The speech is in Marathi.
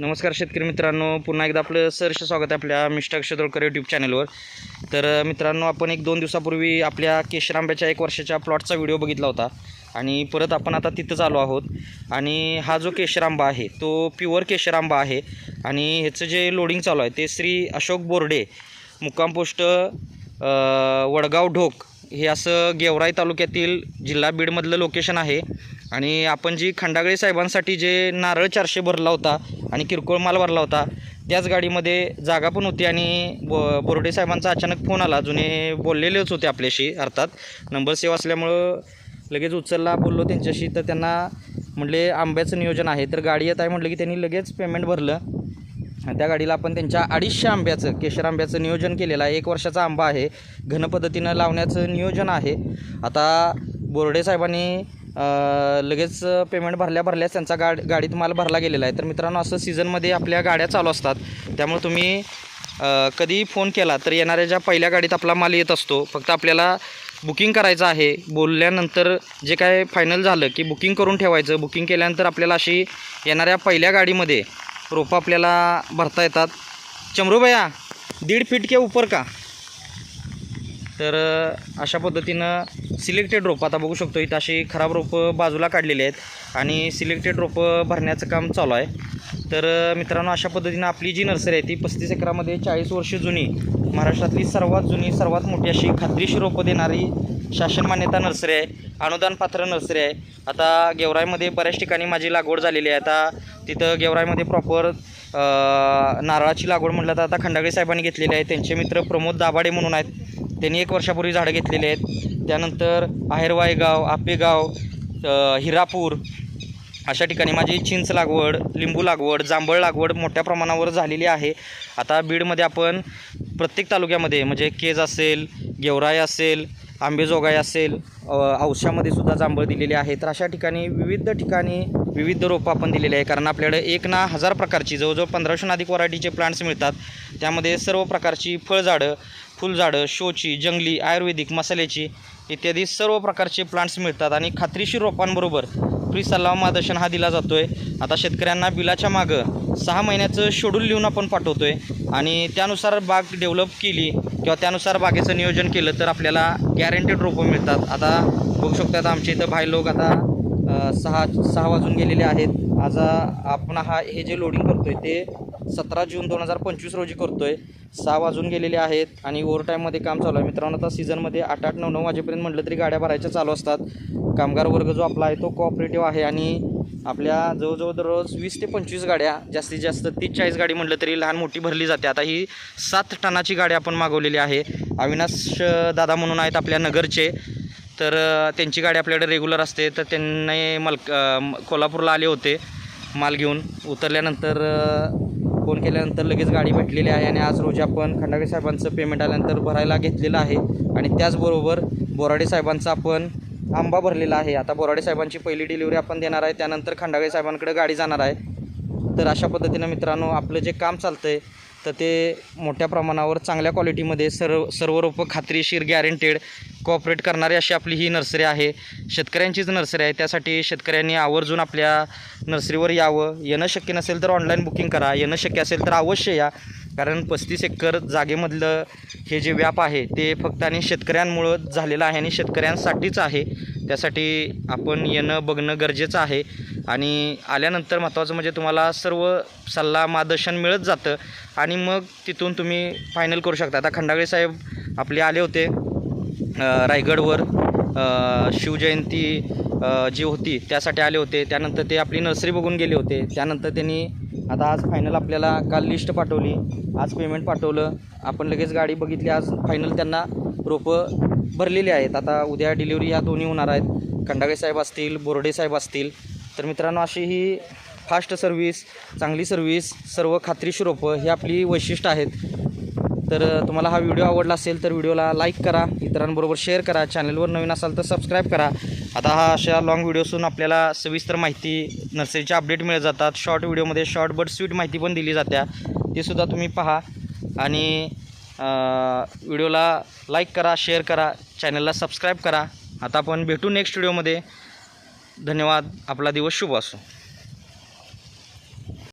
नमस्कार शेतकरी मित्रांनो पुन्हा एकदा आपलं सरसे स्वागत आहे आपल्या मिस्टर क्षेत्रकर यूट्यूब चॅनलवर तर मित्रांनो आपण एक दोन दिवसापूर्वी आपल्या केशर आंब्याच्या एक वर्षाच्या प्लॉटचा व्हिडिओ बघितला होता. आणि परत आपण आता तिथंच आलो आहोत. आणि हा जो केशर आंबा आहे तो प्युअर केशर आंबा आहे. आणि ह्याचं जे लोडिंग चालू आहे ते श्री अशोक बोर्डे मुक्काम पोस्ट वडगाव ढोक हे असं गेवराई तालुक्यातील जिल्हा बीडमधलं लोकेशन आहे. आणि आपण जी खंडागळे साहेबांसाठी जे नारळ चारशे भरला होता आणि किरकोळ माल भरला होता. त्याच गाडीमध्ये जागा पण होती आणि बो बोर्डे साहेबांचा अचानक फोन आला. जुने बोललेलेच होते आपल्याशी अर्थात. नंबर सेव असल्यामुळं लगेच उचलला बोललो त्यांच्याशी. तर त्यांना म्हटले आंब्याचं नियोजन आहे. तर गाडी येत आहे म्हटलं की त्यांनी लगेच पेमेंट भरलं. त्या गाडीला आपण त्यांच्या अडीचशे आंब्याचं केशर आंब्याचं नियोजन केलेलं आहे. एक वर्षाचा आंबा आहे. घन पद्धतीनं लावण्याचं नियोजन आहे. आता बोर्डे साहेबांनी लगेच पेमेंट भरल्या भरल्याच त्यांचा गाड गाडीत माल भरला गेलेला आहे. तर मित्रांनो असं सीझनमध्ये आपल्या गाड्या चालू असतात. त्यामुळे तुम्ही कधीही कधी फोन केला तर येणाऱ्या ज्या पहिल्या गाडीत आपला माल येत असतो फक्त आपल्याला बुकिंग करायचं आहे. बोलल्यानंतर जे काय फायनल झालं की बुकिंग करून ठेवायचं. बुकिंग केल्यानंतर आपल्याला अशी येणाऱ्या पहिल्या गाडीमध्ये रोपं आपल्याला भरता येतात. चमरू भया दीड फीट के ऊपर का? तर अशा पद्धतीनं सिलेक्टेड रोपं आता बघू शकतो इथं अशी खराब रोपं बाजूला काढलेली आहेत आणि सिलेक्टेड रोपं भरण्याचं काम चालू आहे. तर मित्रांनो अशा पद्धतीनं आपली जी नर्सरी आहे ती पस्तीस एकरामध्ये चाळीस वर्ष जुनी महाराष्ट्रातली सर्वात जुनी सर्वात मोठी अशी खात्रीशी रोपं देणारी शासन मान्यता नर्सरी आहे अनुदान पात्र नर्सरी आहे. आता गेवराईमध्ये बऱ्याच ठिकाणी माझी लागवड झालेली आहे. आता तिथं गेवराईमध्ये प्रॉपर नारळाची लागवड म्हटलं तर आता खंडागळे साहेबांनी घेतलेली आहे. त्यांचे मित्र प्रमोद दाभाडे म्हणून आहेत. त्यांनी एक वर्षापूर्वी झाडं घेतलेली आहेत. त्यानंतर आहेरवायगाव आपेगाव हिरापूर अशा ठिकाणी माझी चिंच लागवड लिंबू लागवड जांभळ लागवड मोठ्या प्रमाणावर झालेली आहे. आता बीडमध्ये आपण प्रत्येक तालुक्यामध्ये म्हणजे केज असेल गेवराई असेल आंबेजोगाई असेल औशामध्ये सुद्धा जांभळ दिलेली आहे तर अशा ठिकाणी विविध ठिकाणी विविध रोपं आपण दिलेली आहे कारण आपल्याकडे एक ना हजार प्रकारची जवळजवळ पंधराशून अधिक व्हरायटीचे प्लांट्स मिळतात. त्यामध्ये सर्व प्रकारची फळझाडं फुलझाडं शोची जंगली आयुर्वेदिक मसाल्याची इत्यादी सर्व प्रकारचे प्लांट्स मिळतात. आणि खात्रीशीर रोपांबरोबर फ्री सल्ला मार्गदर्शन हा दिला जातो आहे आता शेतकऱ्यांना बिलाच्या मागं सहा महिन्याचं शेड्यूल लिहून आपण पाठवतो आहे आणि त्यानुसार बाग डेव्हलप केली किंवा त्यानुसार बागेचं नियोजन केलं तर आपल्याला गॅरंटेड रोपं मिळतात. आता बघू शकतात आमच्या इथं भाई लोक आता सहा सहा वाजून गेलेले आहेत. आज आपण हा हे जे लोडिंग करतो आहे ते सतरा जून दोन हजार पंचवीस रोजी करतो आहे सहा वाजून गेलेले आहेत आणि ओव्हरटाईममध्ये काम चालू आहे. मित्रांनो आता सीझनमध्ये आठ आठ नऊ नऊ वाजेपर्यंत म्हटलं तरी गाड्या भरायच्या चालू असतात. कामगार वर्ग जो आपला आहे तो कोऑपरेटिव्ह आहे आणि आपल्या जवळजवळ दररोज वीस ते पंचवीस गाड्या जास्तीत जास्त तीस चाळीस गाडी म्हटलं तरी लहान मोठी भरली जाते. आता ही सात टनाची गाडी आपण मागवलेली आहे. अविनाश दादा म्हणून आहेत आपल्या नगरचे. तर त्यांची गाडी आपल्याकडे रेग्युलर असते. तर त्यांनी मल म- कोल्हापूरला आले होते माल घेऊन. उतरल्यानंतर फोन केल्यानंतर लगेच गाडी भेटलेली आहे आणि आज रोजी आपण खंडागळे साहेबांचं पेमेंट आल्यानंतर भरायला घेतलेलं आहे. आणि त्याचबरोबर बोराडे साहेबांचं आपण आंबा भरलेला आहे. आता बोराडे साहेबांची पहिली डिलिव्हरी आपण देणार आहे. त्यानंतर खंडागळे साहेबांकडे गाडी जाणार आहे. तर अशा पद्धतीनं मित्रांनो आपलं जे काम चालतं आहे तर ते मोठ्या प्रमाणावर चांगल्या क्वालिटीमध्ये सर्व सर्व रोपं खात्रीशीर गॅरंटेड कॉपरेट करणारी अशी आपली ही नर्सरी आहे. शेतकऱ्यांचीच नर्सरी आहे. त्यासाठी शेतकऱ्यांनी आवर्जून आपल्या नर्सरीवर यावं. येणं शक्य नसेल तर ऑनलाईन बुकिंग करा. येणं शक्य असेल तर अवश्य या. कारण पस्तीस एकर जागेमधलं हे जे व्याप आहे ते फक्त आणि शेतकऱ्यांमुळं झालेलं आहे आणि शेतकऱ्यांसाठीच आहे. त्यासाठी आपण येणं बघणं गरजेचं आहे. आणि आल्यानंतर महत्त्वाचं म्हणजे तुम्हाला सर्व सल्ला मार्गदर्शन मिळत जातं. आणि मग तिथून तुम्ही फायनल करू शकता. आता खंडागळे साहेब आपले आले होते. रायगडवर शिवजयंती जी होती त्यासाठी आले होते. त्यानंतर ते आपली नर्सरी बघून गेले होते. त्यानंतर त्यांनी आता आज फायनल आपल्याला काल लिस्ट पाठवली. आज पेमेंट पाठवलं. आपण लगेच गाडी बघितली. आज फायनल त्यांना रोपं भरलेली आहेत. आता उद्या डिलिव्हरी ह्या दोन्ही होणार आहेत. खंडागे साहेब असतील बोर्डे साहेब असतील. तर मित्रांनो अशी ही फास्ट सर्व्हिस चांगली सर्व्हिस सर्व खात्रीशी रोपं ही आपली वैशिष्ट्य आहेत. तर तुम्हाला हा व्हिडिओ आवडला असेल तर व्हिडिओला लाईक करा इतरांबरोबर शेअर करा चॅनलवर नवीन असाल तर सबस्क्राईब करा. आता हा अशा लॉंग व्हिडिओसून आपल्याला सविस्तर माहिती नर्सरीचे अपडेट मिळत जातात. शॉर्ट व्हिडिओमध्ये शॉर्ट बट स्वीट माहिती पण दिली जात्या. तीसुद्धा तुम्ही पहा. आणि व्हिडिओला लाईक करा शेअर करा चॅनलला सबस्क्राईब करा. आता आपण भेटू नेक्स्ट व्हिडिओमध्ये धन्यवाद. आपला दिवस शुभ असो.